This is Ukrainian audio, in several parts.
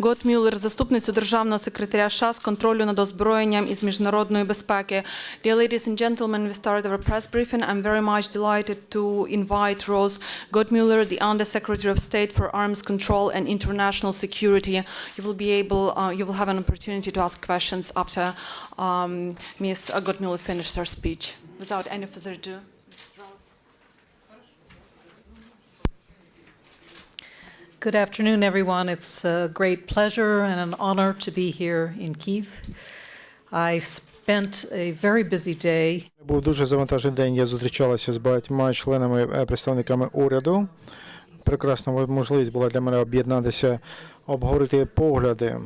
Гот Мюллер, заступницю державного секретаря США з контролю над озброєнням і з міжнародної безпеки. Dear ladies and gentlemen, we start our press briefing. I'm very much delighted to invite Rose Gottmuller, the Under Secretary of State for Arms Control and International Security. You will be able, uh, you will have an opportunity to ask questions after um, Ms. Gottmuller finishes her speech. Without any further ado, Good afternoon, everyone. It's a great pleasure and an honor to be here in Kyiv. I spent a very busy day Був дуже завантажений день. Я зустрічалася з багатьма членами е, представниками уряду. Прекрасна можливість була для мене об'єднатися, обговорити погляди.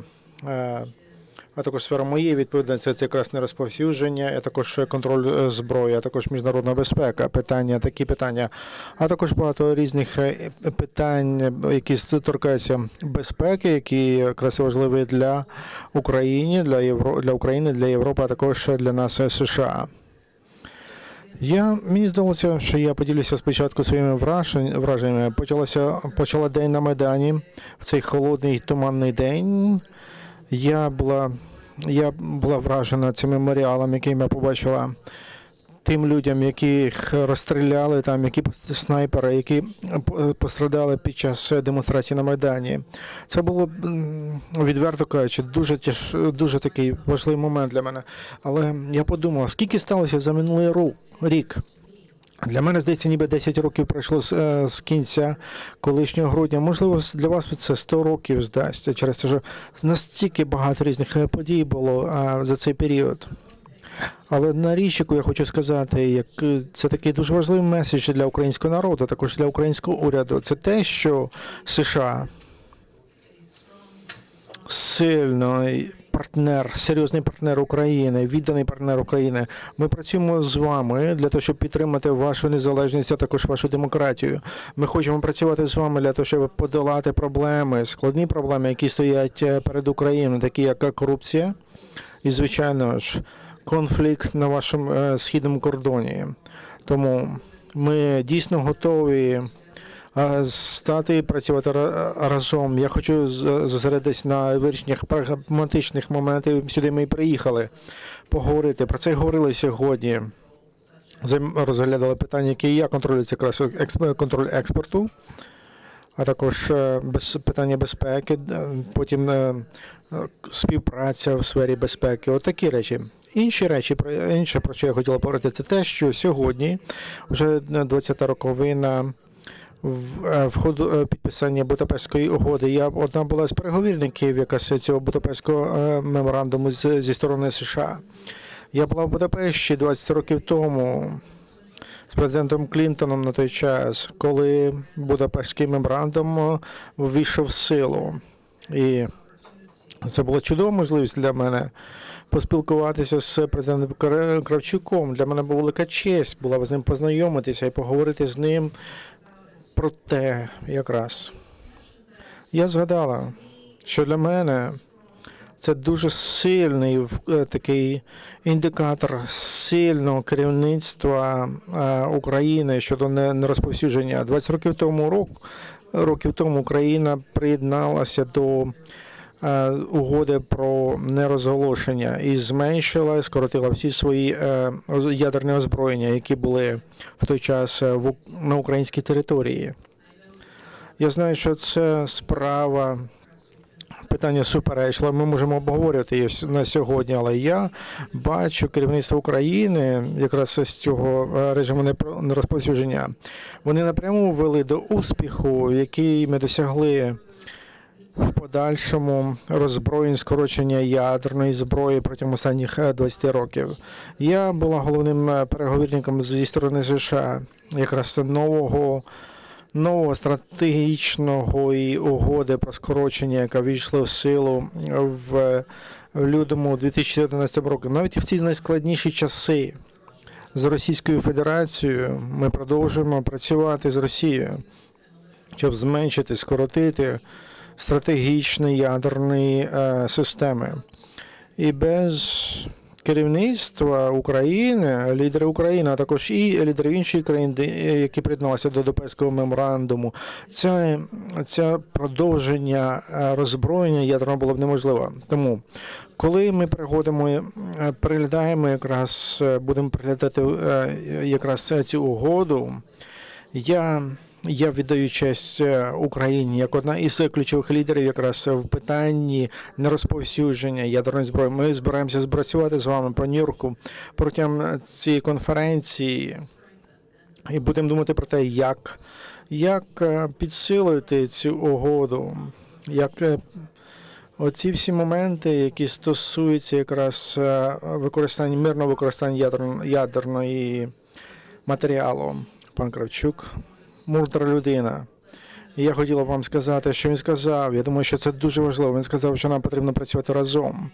А також сфера моєї відповідальності це якраз не розповсюдження, а також контроль е, зброї, а також міжнародна безпека, питання, такі питання, а також багато різних е, питань, які торкаються безпеки, які якраз важливі для України, для Євро для України, для Європи, а також для нас е, США. Я мені здалося, що я поділюся спочатку своїми враженнями. Почалося почала день на майдані в цей холодний туманний день. Я була я була вражена цим меморіалом, який я побачила тим людям, яких розстріляли там, які снайпери, які пострадали під час демонстрації на майдані. Це було відверто кажучи, дуже тяж, дуже такий важливий момент для мене. Але я подумав, скільки сталося за минулий рік. Для мене здається, ніби 10 років пройшло з, е, з кінця колишнього грудня. Можливо, для вас це 100 років здасться через те, що настільки багато різних е, подій було а, за цей період. Але на річ, яку я хочу сказати, як е, це такий дуже важливий меседж для українського народу, також для українського уряду. Це те, що США сильний партнер, серйозний партнер України, відданий партнер України. Ми працюємо з вами для того, щоб підтримати вашу незалежність, а також вашу демократію. Ми хочемо працювати з вами для того, щоб подолати проблеми, складні проблеми, які стоять е, перед Україною, такі як корупція і, звичайно ж, конфлікт на вашому е, східному кордоні. Тому ми дійсно готові стати і працювати ра- разом. Я хочу зосередитись на вирішеннях прагматичних моментів. Сюди ми і приїхали поговорити. Про це говорили сьогодні. Розглядали питання, які я контролюю, це якраз контроль експорту, а також е, без, питання безпеки, е, потім е, е, співпраця в сфері безпеки. От такі речі. Інші речі, про інше, про що я хотіла поговорити, це те, що сьогодні вже 20-та роковина в, е, в ходу е, підписання Будапештської угоди. Я одна була з переговірників якраз цього Будапештського е, меморандуму зі сторони США. Я була в Будапешті 20 років тому з президентом Клінтоном на той час, коли Будапештський меморандум ввійшов в силу. І це була чудова можливість для мене поспілкуватися з президентом Кра- Кравчуком. Для мене була велика честь була з ним познайомитися і поговорити з ним про те якраз. Я згадала, що для мене це дуже сильний е, такий індикатор сильного керівництва е, України щодо нерозповсюдження. 20 років тому рок, років тому Україна приєдналася до угоди про нерозголошення і зменшила, скоротила всі свої е, ядерні озброєння, які були в той час е, на українській території. Я знаю, що це справа. Питання суперечливе, ми можемо обговорювати її на сьогодні, але я бачу керівництво України якраз з цього е, режиму нерозповсюдження. Вони напряму вели до успіху, який ми досягли в подальшому роззброєнь скорочення ядерної зброї протягом останніх е, 20 років. Я була головним е, переговірником зі сторони США, якраз нового. Нового стратегічного і угоди про скорочення, яка війшла в силу в, в лютому 2011 року. Навіть в ці найскладніші часи з Російською Федерацією ми продовжуємо працювати з Росією, щоб зменшити, скоротити стратегічні ядерні е, системи. І без керівництва України, лідери України, а також і лідери інших країн, які приєдналися до Допецького меморандуму, це, це продовження е, роззброєння ядерного було б неможливо. Тому, коли ми приходимо, е, переглядаємо якраз, будемо переглядати е, якраз цю угоду, я, я віддаю честь е, Україні як одна із ключових лідерів якраз в питанні нерозповсюдження ядерної зброї. Ми збираємося збрацювати з вами по Нью-Йорку протягом цієї конференції і будемо думати про те, як, як е, підсилити цю угоду, як е, оці всі моменти, які стосуються якраз використання мирного використання ядерно- ядерної матеріалу. Пан Кравчук, мудра людина. І я хотіла б вам сказати, що він сказав. Я думаю, що це дуже важливо. Він сказав, що нам потрібно працювати разом.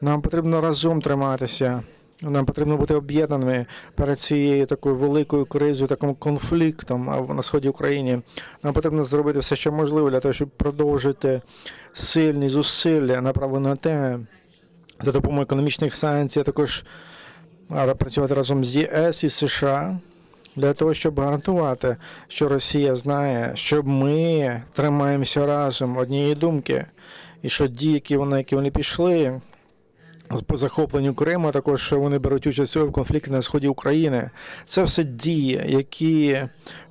Нам потрібно разом триматися. Нам потрібно бути об'єднаними перед цією такою великою кризою, таким конфліктом на сході України. Нам потрібно зробити все, що можливо для того, щоб продовжити сильні зусилля, направлені на те, за допомогою економічних санкцій, а також працювати разом з ЄС і США для того, щоб гарантувати, що Росія знає, що ми тримаємося разом однієї думки, і що дії, які вони, які вони пішли по захопленню Криму, також що вони беруть участь в конфлікті на сході України. Це все дії, які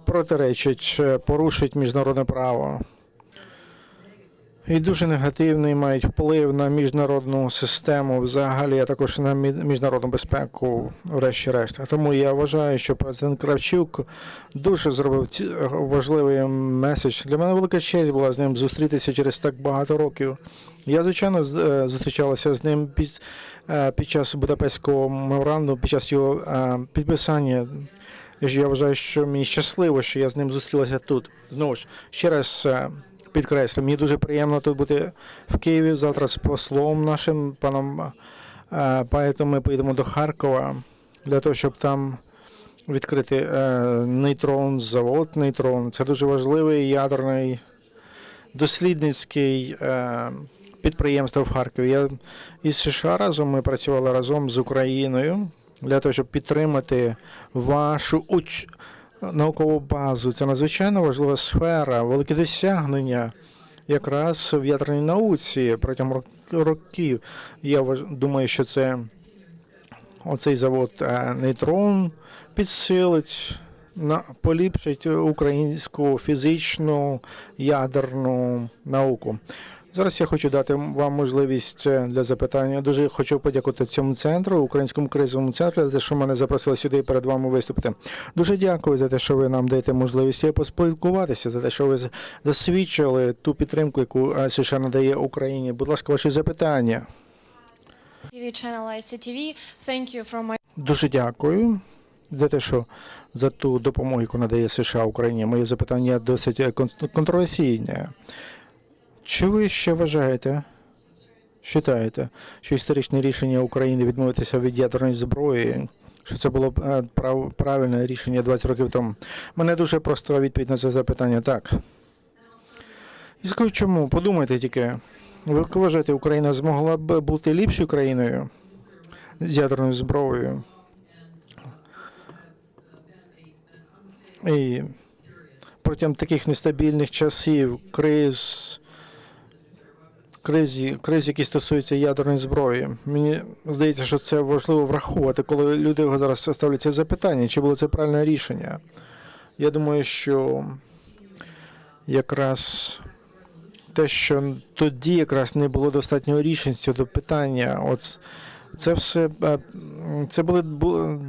протиречать, е, порушують міжнародне право. І дуже негативний мають вплив на міжнародну систему взагалі, а також на міжнародну безпеку, врешті-решт. Тому я вважаю, що президент Кравчук дуже зробив важливий меседж. Для мене велика честь була з ним зустрітися через так багато років. Я, звичайно, е, зустрічалася з ним під, е, під час Будапештського меморандуму, під час його е, підписання. Я вважаю, що мені щасливо, що я з ним зустрілася тут. Знову ж, ще раз е, підкреслю, мені дуже приємно тут бути в Києві завтра з послом нашим паном е, Ми поїдемо до Харкова для того, щоб там відкрити е, нейтрон, завод нейтрон. Це дуже важливий ядерний дослідницький е, підприємство в Харкові. Я із США разом ми працювали разом з Україною для того, щоб підтримати вашу уч... наукову базу. Це надзвичайно важлива сфера, велике досягнення якраз в ядерній науці протягом рок- років. Я думаю, що це оцей завод е, нейтрон підсилить. Поліпшить українську фізичну ядерну науку. Зараз я хочу дати вам можливість е, для запитання. Дуже хочу подякувати цьому центру, українському кризовому центру, за те, що мене запросили сюди і перед вами виступити. Дуже дякую за те, що ви нам даєте можливість е, поспілкуватися, за те, що ви засвідчили ту підтримку, яку е, США надає Україні. Будь ласка, ваші запитання. Дуже дякую за те, що за ту допомогу, яку надає США Україні. Моє запитання досить контроверсійне. Чи ви ще вважаєте, вважаєте, що історичне рішення України відмовитися від ядерної зброї, що це було е, прав, правильне рішення 20 років тому? Мене дуже проста відповідь на це запитання так. І скажу чому? Подумайте тільки. Ви вважаєте, Україна змогла б бути ліпшою країною з ядерною зброєю? І протягом таких нестабільних часів, криз, криз, криз, які стосуються ядерної зброї. Мені здається, що це важливо враховувати, коли люди зараз ставлять це запитання, чи було це правильне рішення. Я думаю, що якраз те, що тоді якраз не було достатньо рішень щодо питання, от це все е, це були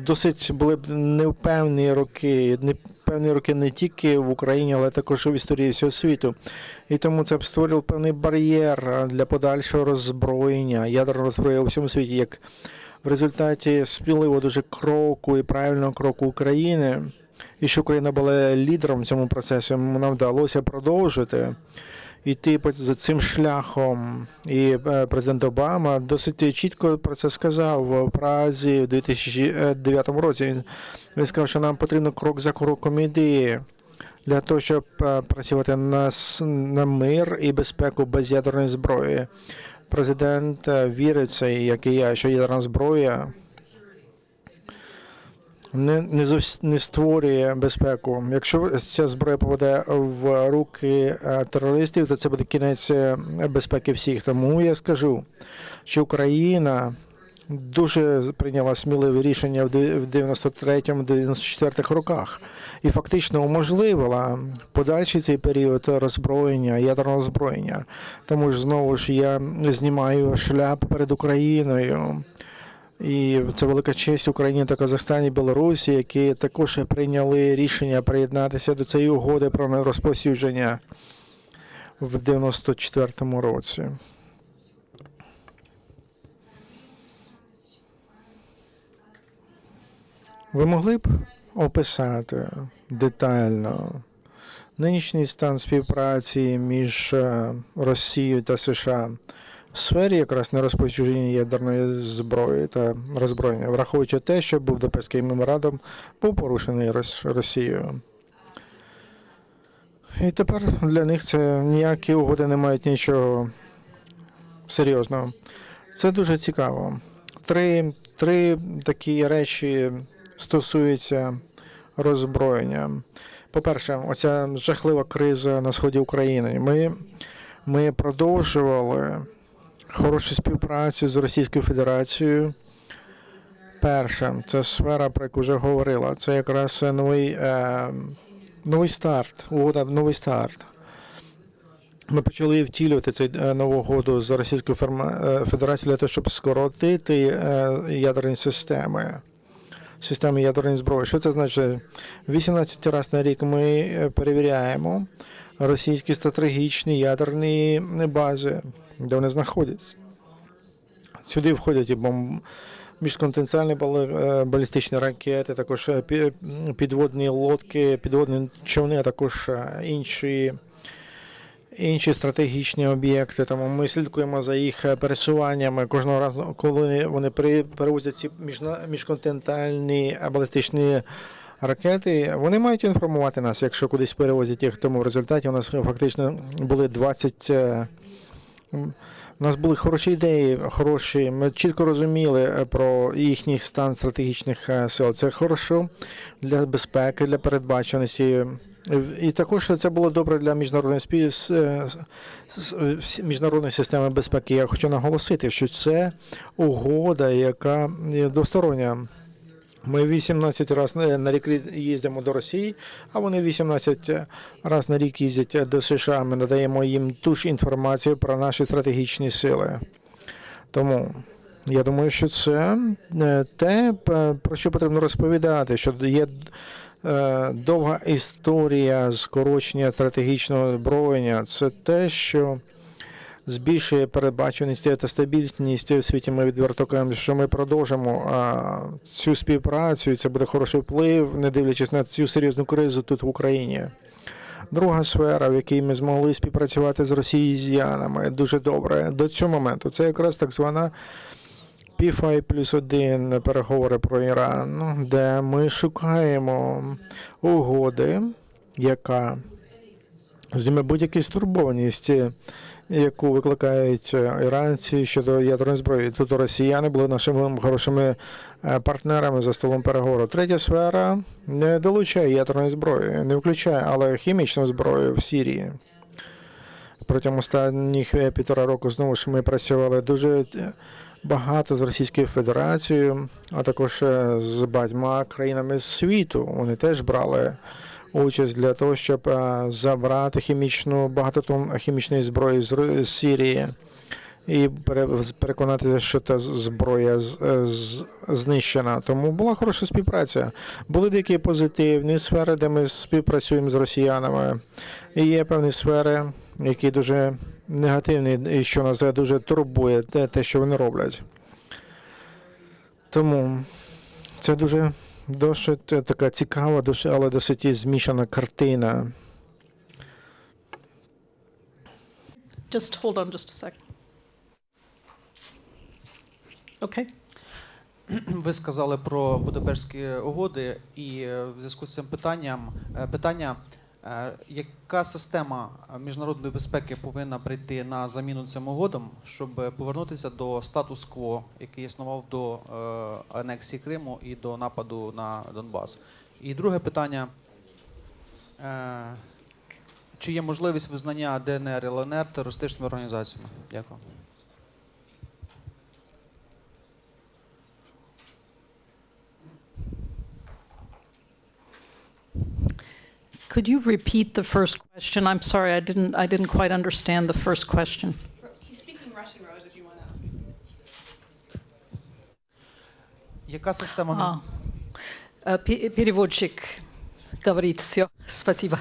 досить були б невпевнені роки, непевні роки не тільки в Україні, але також в історії всього світу. І тому це б створив певний бар'єр для подальшого роззброєння, ядерного роззброєння у всьому світі, як в результаті сміливо дуже кроку і правильного кроку України. І що Україна була лідером в цьому процесі, нам вдалося продовжити йти за цим шляхом. І е, президент Обама досить чітко про це сказав в Празі в 2009 році. Він, сказав, що нам потрібно крок за кроком іти для того, щоб е, працювати на, на мир і безпеку без ядерної зброї. президент е, вірить як і я, що ядерна зброя не, не, зовс- не створює безпеку. Якщо ця зброя попаде в руки е, терористів, то це буде кінець е, безпеки всіх. Тому я скажу, що Україна дуже прийняла сміливе рішення в де- в 93-94 роках і фактично уможливила подальший цей період роззброєння, ядерного озброєння. Тому ж знову ж я знімаю шляп перед Україною. І це велика честь Україні та Казахстані, Білорусі, які також прийняли рішення приєднатися до цієї угоди про нерозповсюдження в 94-му році. Ви могли б описати детально нинішній стан співпраці між е, Росією та США в сфері якраз нерозповсюдження ядерної зброї та роззброєння, враховуючи те, що Будапештський меморандум був порушений Росією. І тепер для них це ніякі угоди не мають нічого серйозного. Це дуже цікаво. Три, три такі речі стосуються роззброєння. По-перше, оця жахлива криза на сході України. Ми, ми продовжували хорошу співпрацю з Російською Федерацією. Перше, це сфера, про яку вже говорила. Це якраз новий, е, новий старт, угода новий старт. Ми почали втілювати цю е, нову угоду з Російською е, Федерацією для того, щоб скоротити е, ядерні системи, системи ядерної зброї. Що це значить? 18 разів на рік ми е, перевіряємо російські стратегічні ядерні бази, де вони знаходяться. Сюди входять і бомб. Міжконтинентальні е, балістичні ракети, також е, підводні лодки, підводні човни, а також е, інші, інші стратегічні об'єкти. Тому ми слідкуємо за їх пересуваннями кожного разу, коли вони при- перевозять ці міжконтинентальні балістичні ракети. Вони мають інформувати нас, якщо кудись перевозять їх. Тому в результаті у нас фактично були 20 е, у нас були хороші ідеї, хороші. Ми чітко розуміли е, про їхній стан стратегічних е, сил. Це хорошо для безпеки, для передбаченості. І також це було добре для міжнародної спів... е, е, міжнародної системи безпеки. Я хочу наголосити, що це угода, яка двостороння. Ми 18 разів на рік їздимо до Росії, а вони 18 разів на рік їздять до США. Ми надаємо їм ту ж інформацію про наші стратегічні сили. Тому я думаю, що це е, те, про що потрібно розповідати, що є е, довга історія скорочення стратегічного озброєння. Це те, що збільшує передбаченість та стабільність у світі. Ми відверто кажемо, що ми продовжимо цю співпрацю. Це буде хороший вплив, не дивлячись на цю серйозну кризу тут в Україні. Друга сфера, в якій ми змогли співпрацювати з росіянами дуже добре до цього моменту, це якраз так звана P5 плюс один переговори про Іран, де ми шукаємо угоди, яка зніме будь-яку стурбованість, яку викликають е, іранці щодо ядерної зброї. Тут росіяни були нашими хорошими е, партнерами за столом переговору. Третя сфера не долучає ядерної зброї, не включає, але хімічну зброю в Сірії. Протягом останніх е, півтора року знову ж ми працювали дуже багато з Російською Федерацією, а також з багатьма країнами світу. Вони теж брали участь для того, щоб е, забрати хімічну багато тонн хімічної зброї з Сірії і пере- переконатися, що та зброя е, знищена. Тому була хороша співпраця. Були деякі позитивні сфери, де ми співпрацюємо з росіянами. І є певні сфери, які дуже негативні, і що нас дуже турбує, те, те, що вони роблять. Тому це дуже досить е, така цікава, досить, але досить змішана картина. Just hold on just a second. Okay. Ви сказали про Будапештські угоди, і е, в зв'язку з цим питанням е, питання Яка система е, міжнародної безпеки повинна прийти на заміну цим угодам, щоб е, повернутися до статус-кво, який існував до е, анексії Криму і до нападу на Донбас? І друге питання. Е, Чи є можливість визнання ДНР і ЛНР терористичними організаціями? Дякую. Could you repeat the first question? I'm sorry, I didn't, I didn't quite understand the first question. He's speaking Russian, Rose, if you want to. Яка система між- А, э, пе- Переводчик говорит все. Спасибо.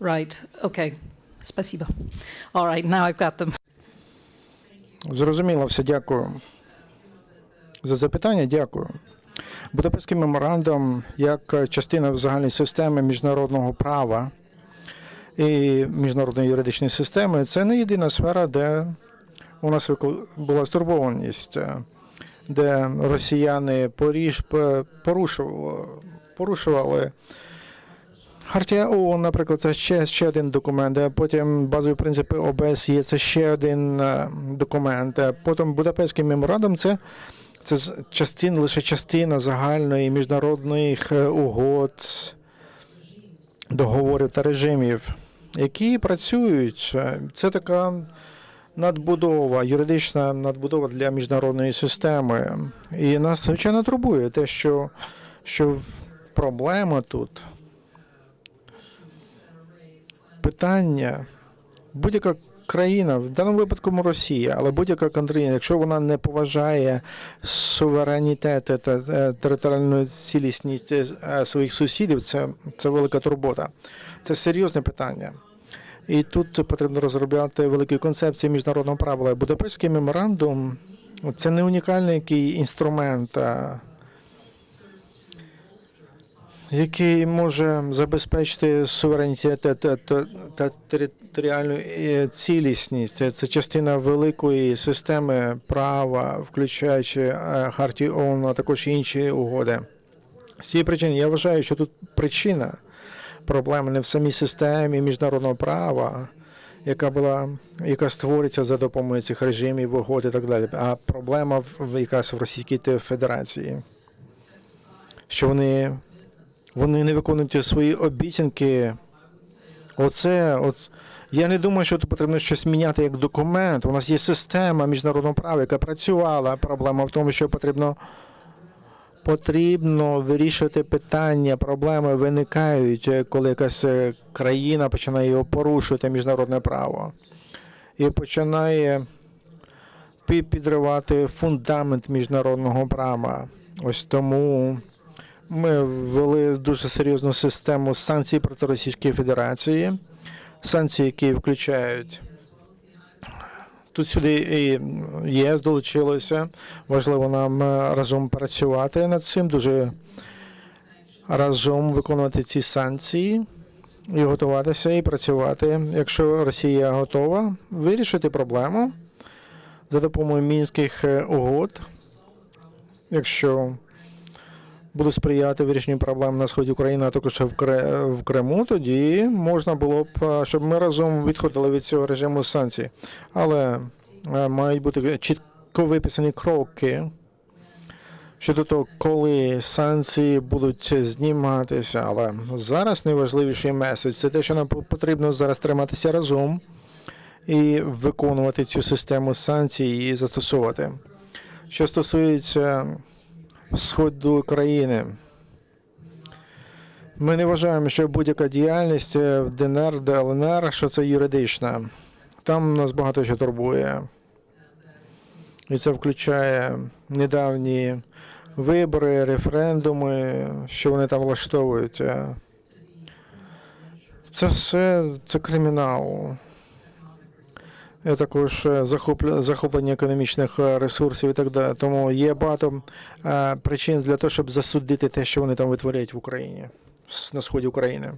Right, okay. Спасибо. All right, now I've got them. Зрозуміло, все, дякую. За запитання, дякую. Будапештський меморандум як частина загальної системи міжнародного права і міжнародної юридичної системи це не єдина сфера, де у нас була стурбованість, де росіяни порушували, порушували Хартія ООН, наприклад, це ще, ще один документ. е, Потім базові принципи ОБСЄ це ще один е, документ. е, Потім Будапештський меморандум це, це з- частин, лише частина загальної міжнародних е, угод, договорів та режимів, які працюють. Е, Це така надбудова, юридична надбудова для міжнародної системи. І нас, звичайно, турбує те, що, що проблема тут питання будь-яка країна, в даному випадку Росія, але будь-яка країна, якщо вона не поважає суверенітет та е, територіальну цілісність е, своїх сусідів, це, це велика турбота. Це серйозне питання. І тут потрібно розробляти великі концепції міжнародного права. Будапештський меморандум це не унікальний який інструмент. Який може забезпечити суверенітет та, територіальну е, цілісність. Це, частина великої системи права, включаючи е, Хартію ООН, а також інші угоди. З цієї причини я вважаю, що тут причина проблеми не в самій системі міжнародного права, яка була, яка створюється за допомогою цих режимів, угод і так далі, а проблема в якраз в Російській Федерації, що вони вони не виконують свої обіцянки. Оце, оц... я не думаю, що тут потрібно щось міняти як документ. У нас є система міжнародного права, яка працювала. Проблема в тому, що потрібно, потрібно вирішувати питання. Проблеми виникають, коли якась е, країна починає його порушувати міжнародне право і починає підривати фундамент міжнародного права. Ось тому. Ми ввели дуже серйозну систему санкцій проти Російської Федерації, санкції, які включають. Тут сюди і ЄС долучилося. Важливо нам е, разом працювати над цим, дуже разом виконувати ці санкції і готуватися і працювати. Якщо Росія готова вирішити проблему за допомогою мінських е, угод, якщо будуть сприяти вирішенню проблем на сході України, а також в, Криму, тоді можна було б, е, щоб ми разом відходили від цього режиму санкцій. Але е, мають бути чітко виписані кроки щодо того, коли санкції будуть зніматися. Але зараз найважливіший меседж це те, що нам потрібно зараз триматися разом і виконувати цю систему санкцій і застосовувати. Що стосується сходу країни. Ми не вважаємо, що будь-яка діяльність е, в ДНР, ДЛНР, що це юридична. Там нас багато що турбує. І це включає недавні вибори, референдуми, що вони там влаштовують. Е, Це все це кримінал. Також е, захоплення економічних е, ресурсів і так далі. Тому є багато е, причин для того, щоб засудити те, що вони там витворяють в Україні, на сході України.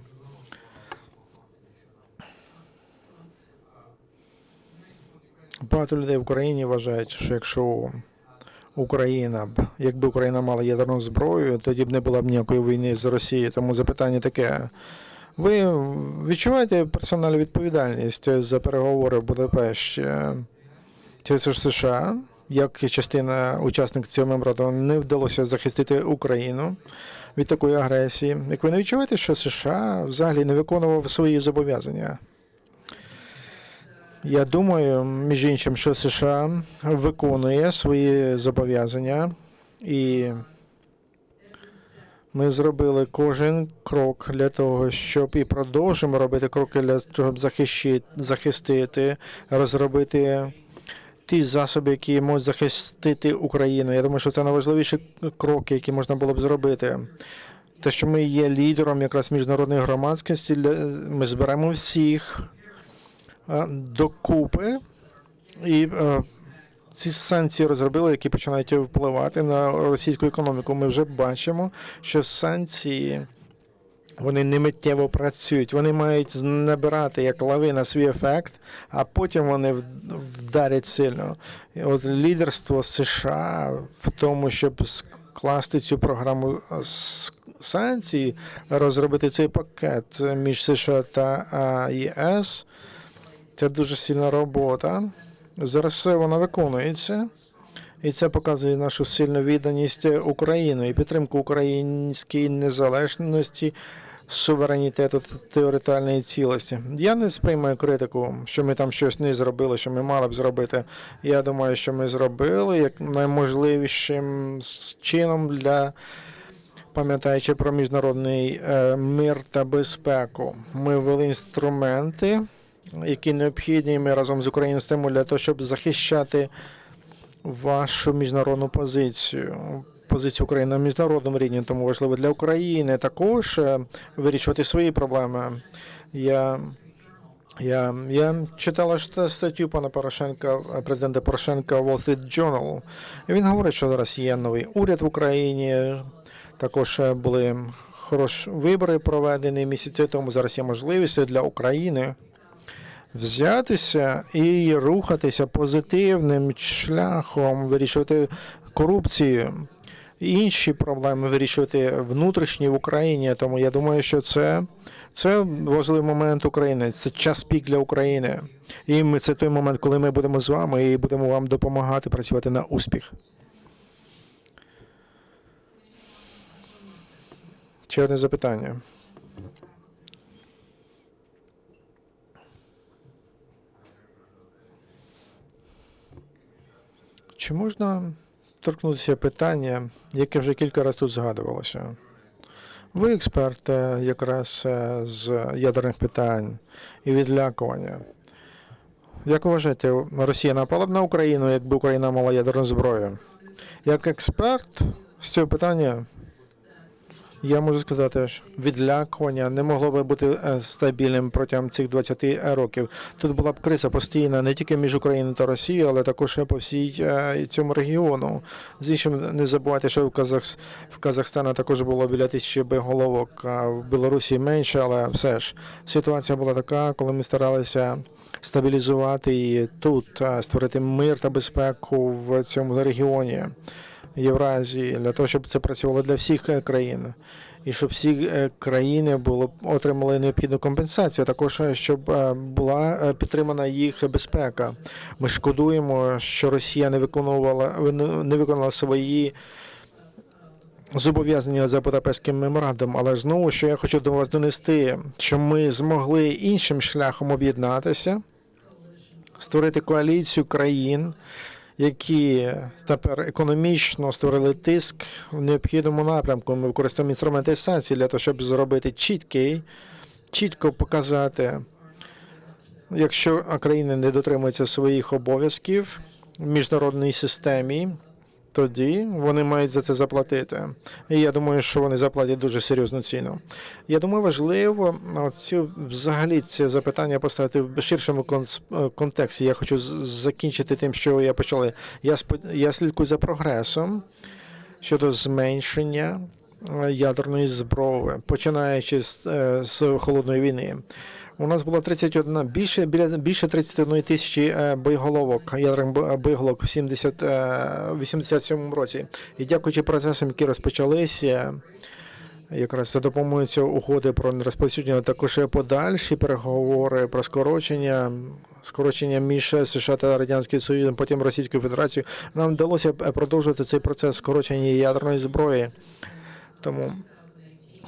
Багато людей в Україні вважають, що якщо Україна б, якби Україна мала ядерну зброю, тоді б не було б ніякої війни з Росією. Тому запитання таке. Ви відчуваєте персональну відповідальність за переговори в Будапешті? Ж США, як частина учасників цього меморандуму, не вдалося захистити Україну від такої агресії? Як ви не відчуваєте, що США взагалі не виконував свої зобов'язання? Я думаю, між іншим, що США виконує свої зобов'язання, і ми зробили кожен крок для того, щоб і продовжимо робити кроки для того, щоб захищити, захистити, розробити ті засоби, які можуть захистити Україну. Я думаю, що це найважливіші кроки, які можна було б зробити. Те, що ми є лідером якраз міжнародної громадськості, ми зберемо всіх е, докупи і е, ці санкції розробили, які починають впливати на російську економіку. Ми вже бачимо, що санкції вони не миттєво працюють. Вони мають набирати як лавина свій ефект, а потім вони вдарять сильно. І от лідерство США в тому, щоб скласти цю програму е, санкцій, розробити цей пакет між США та ЄС. Це дуже сильна робота. Зараз вона виконується. І це показує нашу сильну відданість Україні і підтримку української незалежності, суверенітету та територіальної цілості. Я не сприймаю критику, що ми там щось не зробили, що ми мали б зробити. Я думаю, що ми зробили як найможливішим чином для пам'ятаючи про міжнародний е, мир та безпеку. Ми ввели інструменти, які необхідні. Ми разом з Україною стоїмо для того, щоб захищати вашу міжнародну позицію. Позицію України на міжнародному рівні, тому важливо для України також е, вирішувати свої проблеми. Я, я, я читала статтю пана Порошенка, е, президента Порошенка Wall Street Journal. Він говорить, що зараз є новий уряд в Україні. Також е, були хороші вибори проведені місяці тому. Зараз є можливість для України взятися і рухатися позитивним шляхом, вирішувати корупцію, інші проблеми вирішувати внутрішні в Україні. Тому я думаю, що це, це важливий момент України. Це час пік для України. І ми це той момент, коли ми будемо з вами і будемо вам допомагати працювати на успіх. Ще одне запитання. Чи можна торкнутися питання, яке вже кілька разів тут згадувалося? Ви експерт е, якраз е, з ядерних питань і відлякування. Як вважаєте, Росія напала б на Україну, якби Україна мала ядерну зброю? Як експерт з цього питання, я можу сказати, що відлякування не могло би бути е, стабільним протягом цих 20 років. Тут була б криза постійна не тільки між Україною та Росією, але також і по всій е, цьому регіону. З іншим, не забувайте, що в Казах в Казахстані також було біля тисячі головок, а в Білорусі менше, але все ж ситуація була така, коли ми старалися стабілізувати і тут е, створити мир та безпеку в цьому регіоні. Євразії для того, щоб це працювало для всіх е, країн, і щоб всі е, країни було отримали необхідну компенсацію. Також е, щоб була підтримана їх безпека. Ми шкодуємо, що Росія не виконувала не виконала свої. Зобов'язання за Будапештським меморандумом, але знову що я хочу до вас донести, що ми змогли іншим шляхом об'єднатися, створити коаліцію країн, які тепер економічно створили тиск в необхідному напрямку. Ми використовуємо інструменти санкцій для того, щоб зробити чіткий, чітко показати, якщо країни не дотримуються своїх обов'язків в міжнародній системі. Тоді вони мають за це заплатити. І я думаю, що вони заплатять дуже серйозну ціну. Я думаю, важливо цю взагалі це запитання поставити в ширшому конс- контексті. Я хочу закінчити тим, що я почали. Я спо- я слідкую за прогресом щодо зменшення е, ядерної зброї, починаючи з, е, з холодної війни. У нас було 31, більше, біля, більше 31 тисячі е, боєголовок, ядерних бо- боєголовок в 70, е, 87 році. І дякуючи процесам, які розпочалися, якраз за допомогою цього угоди про нерозповсюдження, також подальші переговори про скорочення, скорочення між США та Радянським Союзом, потім Російською Федерацією, нам вдалося е, продовжувати цей процес скорочення ядерної зброї. Тому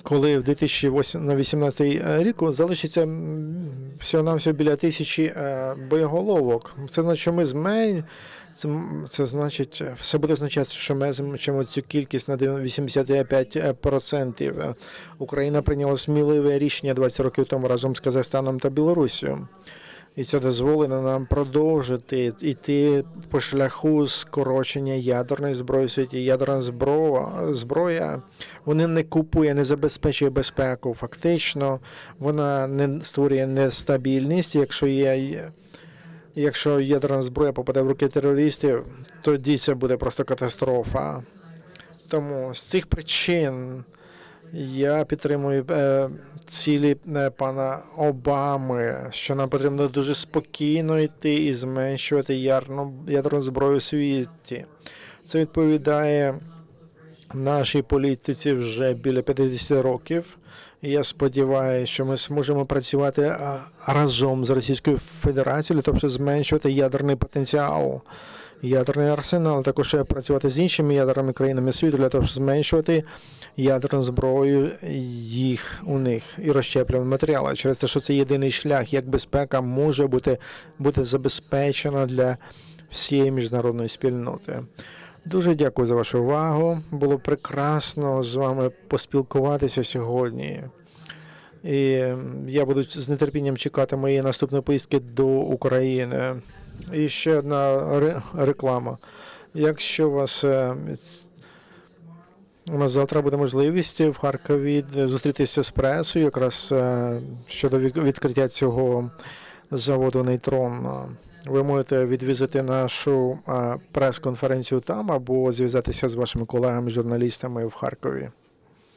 коли в 2018 рік залишиться м, всього-навсього біля тисячі е, боєголовок. Це значить, що ми змен... це, значить, е, все буде означати, що ми зменшимо цю кількість на 85%. Е, Україна прийняла сміливе рішення 20 років тому разом з Казахстаном та Білоруссю. І це дозволить нам продовжити йти по шляху скорочення ядерної зброї в світі. Ядерна зброя, зброя вона не купує, не забезпечує безпеку. Фактично, вона не створює нестабільність. Якщо є, якщо ядерна зброя попаде в руки терористів, тоді це буде просто катастрофа. Тому з цих причин я підтримую е, цілі е, пана Обами, що нам потрібно дуже спокійно йти і зменшувати ядерну, ядерну зброю у світі. Це відповідає нашій політиці вже біля 50 років. Я сподіваюся, що ми зможемо працювати разом з Російською Федерацією, тобто зменшувати ядерний потенціал, ядерний арсенал, також працювати з іншими ядерними країнами світу для того, щоб зменшувати ядерну зброю їх у них і розщеплювати матеріали. Через те, що це єдиний шлях, як безпека може бути, бути забезпечена для всієї міжнародної спільноти. Дуже дякую за вашу увагу. Було прекрасно з вами поспілкуватися сьогодні. І я буду з нетерпінням чекати моєї наступної поїздки до України. І ще одна реклама. Якщо у вас е, у нас завтра буде можливість в Харкові зустрітися з пресою, якраз е, щодо відкриття цього заводу нейтрон. Ви можете відвізити нашу е, прес-конференцію там або зв'язатися з вашими колегами-журналістами в Харкові.